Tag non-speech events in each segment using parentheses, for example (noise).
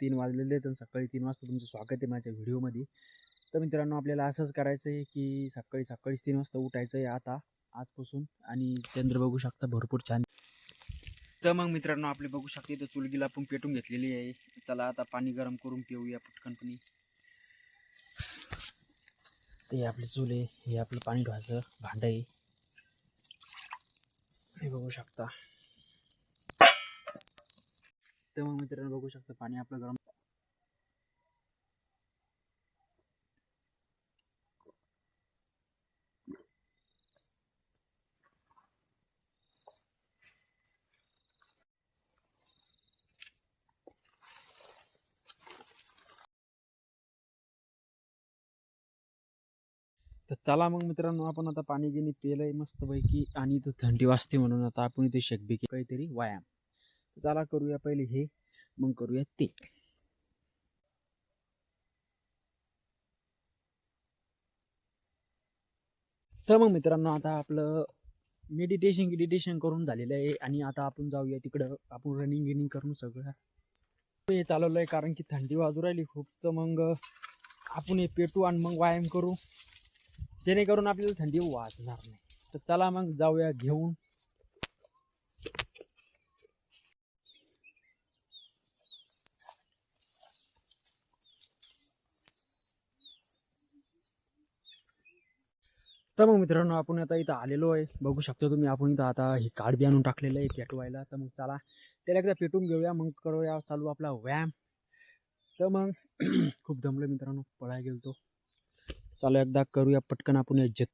तीन वाजलेले आहेत सकाळी तीन वाजता तुमचं स्वागत आहे माझ्या व्हिडिओमध्ये. तर मित्रांनो आपल्याला असंच करायचं आहे की सकाळी सकाळीच तीन वाजता उठायचं आहे आता आजपासून आणि चंद्र बघू शकता भरपूर छान. तर मग मित्रांनो आपले बघू शकते तर चुलगीला आपण पेटून घेतलेली आहे. चला आता पाणी गरम करून पिऊया पटकनपणी. ते आपले चूल आहे हे आपलं पाणी ठेवायचं भांडं आहे. हे बघू शकता. तर मग मित्रांनो बघू शकता पाणी आपलं गरम तर चला मग मित्रांनो आपण आता पाणी गिनी पेलंय मस्तपैकी आणि इथं थंडी वाजते म्हणून आता आपण इथे शेकबेकी काहीतरी व्यायाम. चला करूया पहिले हे मग करूया ते. तर मग मित्रांनो आता आपलं मेडिटेशन गिडिटेशन करून झालेलं आहे आणि आता आपण जाऊया तिकडं. आपण रनिंग गिनिंग करून सगळं. हे चालवलं आहे कारण की थंडी वाजू राहिली खूप. तर मग आपण हे पेटू आणि मग व्यायाम करू. जेणेकरून आपल्याला थंडी वाजणार नाही. तर चला मग जाऊया घेऊन. तर मग मित्रांनो आपण आता इथं आलेलो आहे. बघू शकतो तुम्ही आपण इथं आता हे कार्ड बी आणून टाकलेलं आहे पेटवायला. तर मग चला त्याला एकदा पेटून घेऊया. मग करूया चालू आपला व्यायाम. तर मग (clears throat) खूप दमलं मित्रांनो पळायला गेलो तो चालू एकदा करूया. पटकन आपण या जत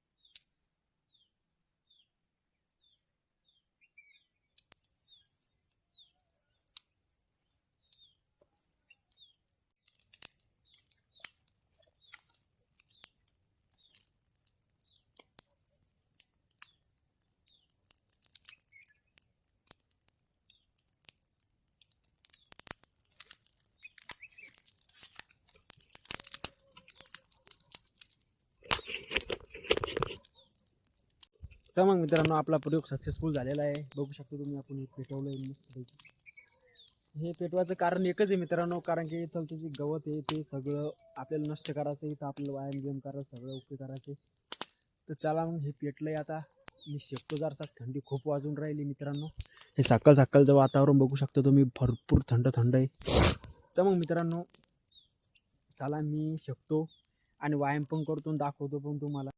तर मग मित्रांनो आपला प्रयोग सक्सेसफुल झालेला आहे. बघू शकतो तुम्ही आपण हे पेटवलं आहे मस्तपैकी हे पेटवायचं कारण एकच आहे मित्रांनो कारण की इथं जे गवत आहे ते सगळं आपल्याला नष्ट करायचं आहे. इथं आपल्याला व्यायाम गेम करायचं सगळं ओके करायचं. तर चला मग हे पेटलं आहे आता. मी शकतो जरसा थंडी खूप वाजून राहिली मित्रांनो. हे सकाळ सकाळचं वातावरण बघू शकतो तुम्ही भरपूर थंड थंड आहे. तर मग मित्रांनो चला मी शकतो आणि व्यायाम पण करतो दाखवतो पण तुम्हाला.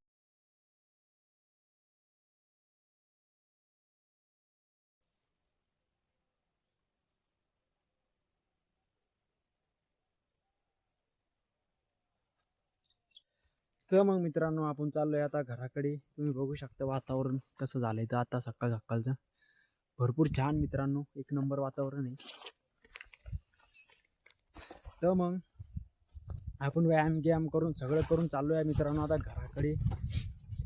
तर मग मित्रांनो आपण चाललोय आता घराकडे. तुम्ही बघू शकता वातावरण कसं झालंय तर आता सकाळ सकाळचं. भरपूर छान मित्रांनो एक नंबर वातावरण आहे. तर मग आपण व्यायाम गियाम करून सगळं करून चाललो आहे मित्रांनो आता घराकडे.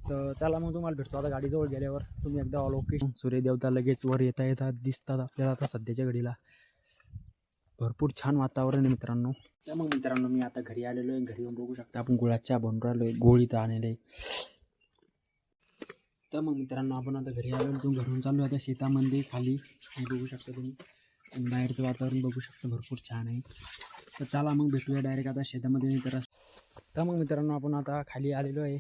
तर चला मग तुम्हाला भेटतो आता गाडीजवळ गेल्यावर. तुम्ही एकदा ओके सूर्यदेवता लगेच वर येता येतात दिसतात आपल्याला आता सध्याच्या घडीला. भरपूर छान वातावरण आहे मित्रांनो. तर मग मित्रांनो मी आता घरी आलेलो आहे. घरी येऊन बघू शकता आपण गुळाच्या बनून राहिलो आहे गोळी तर आहे. तर मग मित्रांनो आपण आता घरी आलो तुम्ही घरून चालू आहे आता शेतामध्ये खाली हे बघू शकता तुम्ही. बाहेरचं वातावरण बघू शकता. भरपूर छान आहे. तर चला मग भेटूया डायरेक्ट आता शेतामध्ये. मित्र तर तर मग मित्रांनो आपण आता खाली आलेलो आहे.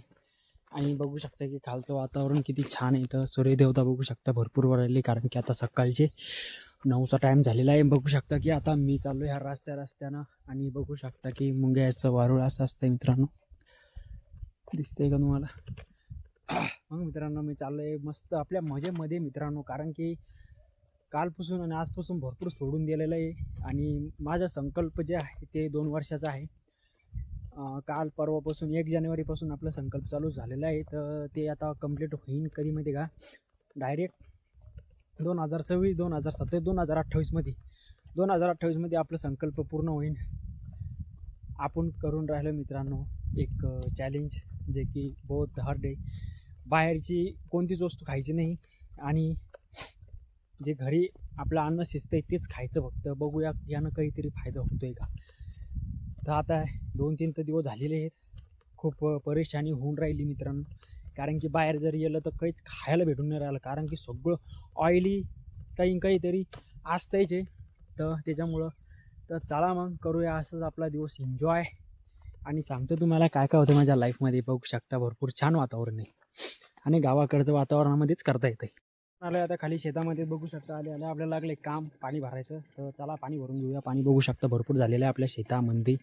आणि बघू शकता की खालचं वातावरण किती छान आहे. तर सूर्यदेवता बघू शकता. भरपूर वर कारण की आता सकाळचे नऊचा टाईम झालेला आहे. बघू शकता की आता मी चाललो ह्या रस्त्या रस्त्यानं आणि बघू शकता की मुंग्याचं वारुळ असं असतं मित्रांनो. दिसतंय का तुम्हाला? मग मित्रांनो मी चाललो आहे मस्त आपल्या मजेमध्ये मित्रांनो. कारण की कालपासून आणि आजपासून भरपूर सोडून दिलेलं आहे. आणि माझा संकल्प जे आहे ते दोन वर्षाचा आहे. काल परवापासून एक जानेवारीपासून आपला संकल्प चालू झालेला आहे. तर ते आता कंप्लीट होईन कधी माहिती का? डायरेक्ट दोन हजार सव्वीस दोन हजार सत्तावीस दोन हजार अठ्ठावीसमध्ये. दोन हजार अठ्ठावीसमध्ये आपला संकल्प पूर्ण होईल आपण करून राहिलो मित्रांनो एक चॅलेंज जे की बहुत हार्ड आहे. बाहेरची कोणतीच वस्तू खायची नाही आणि जे घरी आपलं अन्न शिजतं आहे तेच खायचं फक्त. बघूया यानं काहीतरी फायदा होतोय का? तर आता दोन तीन तर दिवस झालेले आहेत. खूप परेशानी होऊन राहिली मित्रांनो. कारण की बाहेर जर गेलं तर काहीच खायला भेटून नाही राहिलं. कारण की सगळं ऑइली काही काहीतरी असतंच आहे. तर त्याच्यामुळं तर चला मग करूया असंच आपला दिवस एन्जॉय आणि सांगतो तुम्हाला काय काय होतं माझ्या लाईफमध्ये बघू शकता भरपूर छान वातावरण आहे. आणि गावाकडचं वातावरणामध्येच करता येतं आलं आता खाली शेतामध्ये बघू शकता. आले आले आपल्याला लागले काम पाणी भरायचं. तर चला पाणी भरून घेऊया. पाणी बघू शकता भरपूर झालेलं आहे आपल्या शेतामध्ये.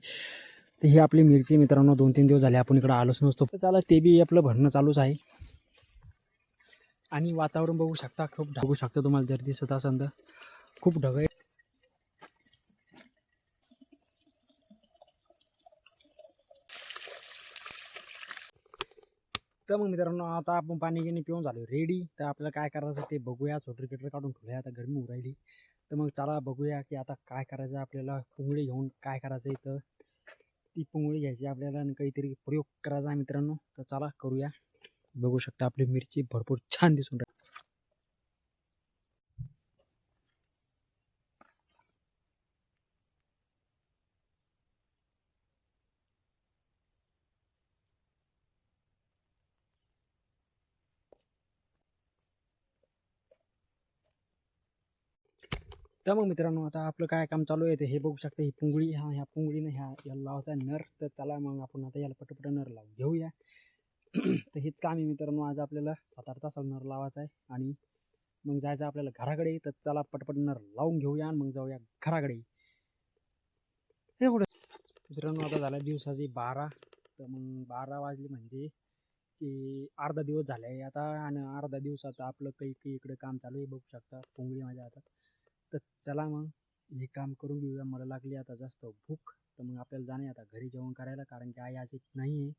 तर ही आपली मिरची मित्रांनो दोन तीन दिवस झाले आपण इकडं आलोच नसतो. तर चला ते बी आपलं भरणं चालूच आहे. आणि वातावरण बघू शकता खूप ढगू शकतं शकता तुम्हाला जर दिसत असेल तर. खूप ढग आहे. तर मग मित्रांनो आता आपण पाणी गिणी पिऊन झालो रेडी तर आपल्याला काय करायचं ते बघूया. छोटर किटर काढून ठेवूया आता गरमी उरायली तर मग चला बघूया की आता काय करायचं आपल्याला पुंगळी घेऊन काय करायचं आहे तर ती पुंगळी घ्यायची आपल्याला आणि काहीतरी प्रयोग करायचा मित्रांनो तर चला करूया. बघू शकता आपली मिरची भरपूर छान दिसून राहिली तर मग मित्रांनो आता आपलं काय काम चालू आहे ते हे बघू शकता. ही पुंगळी हा ह्या पुंगळीनं ह्या याला लावायचा आहे नर. तर चला मग आपण आता याला पटपट नर लावून घेऊया. (clears throat) तर हेच काम आहे मित्रांनो आज आपल्याला सात आठ तासाला नर लावायचा आहे. आणि मग जायचं आपल्याला घराकडे. तर चला पटपट नर लावून घेऊया आणि मग जाऊया घराकडे. एवढं मित्रांनो आता झाला दिवसाची बारा. तर मग बारा वाजले म्हणजे की अर्धा दिवस झाला आहे. आता आणि अर्धा दिवस आता आपलं काही काही इकडं काम चालू आहे बघू शकता. पुंगळी माझ्या हातात. तर चला मग. हे काम करून घेऊया. मला लागली आता जास्त भूक. तर मग आपल्याला जाणे आता घरी जेवण करायला. कारण की आई आज येत नाही आहे.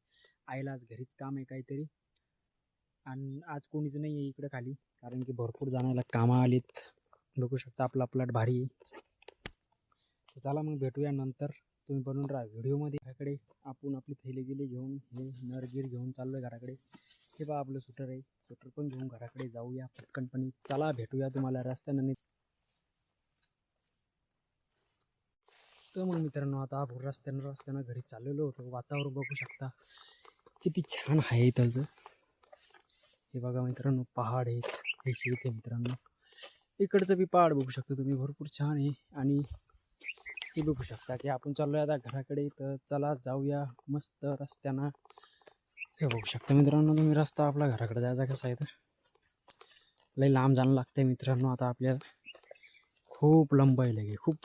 आईला आज घरीच काम आहे काहीतरी. आणि आज कोणीच नाही आहे इकडं खाली. कारण की भरपूर जाण्याला कामं आलीत. बघू शकता आपला प्लॉट भारी आहे. तर चला मग भेटूया नंतर. तुम्ही बनवून राहा व्हिडिओमध्ये. घराकडे आपण आपली थैली गेली घेऊन हे नरगीर घेऊन चाललो आहे घराकडे. हे बा आपलं सुटर आहे. सुटर पण घेऊन घराकडे जाऊया पटकनपणी. चला भेटूया तुम्हाला रस्त्यानं. तर मग मित्रांनो आता आपण रस्त्यानं रस्त्यानं घरी चाललेलो होतो. वातावरण बघू शकता. किती छान आहे इथलचं हे बघा मित्रांनो पहाड आहेत. हे शेत आहे मित्रांनो. इकडचं बी पहाड बघू शकता तुम्ही. भरपूर छान आहे. आणि हे बघू शकता की आपण चाललो आता घराकडे तर चला जाऊया. मस्त रस्त्यानं. हे बघू शकता मित्रांनो तुम्ही. रस्ता आपला घराकडे जायचा कसा आहे तर. लई लांब जाणं लागतं मित्रांनो. आता आपल्याला खूप लंब आहे लगे. खूप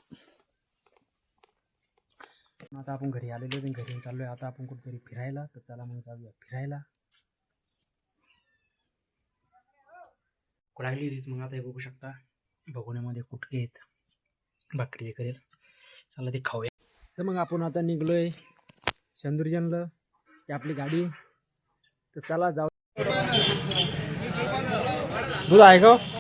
आता आपण घरी आलेलो आहे घरी चाललो आहे आता आपण कुठेतरी फिरायला. तर चला मग जाऊया फिरायला. लागली होती मग आता हे बघू शकता. बघण्यामध्ये कुटके आहेत. भाकरी करेल. चला ते खाऊया. तर मग आपण आता निघलोय चंदुरजनला. की आपली गाडी. तर चला जाऊ. दूध आहे का?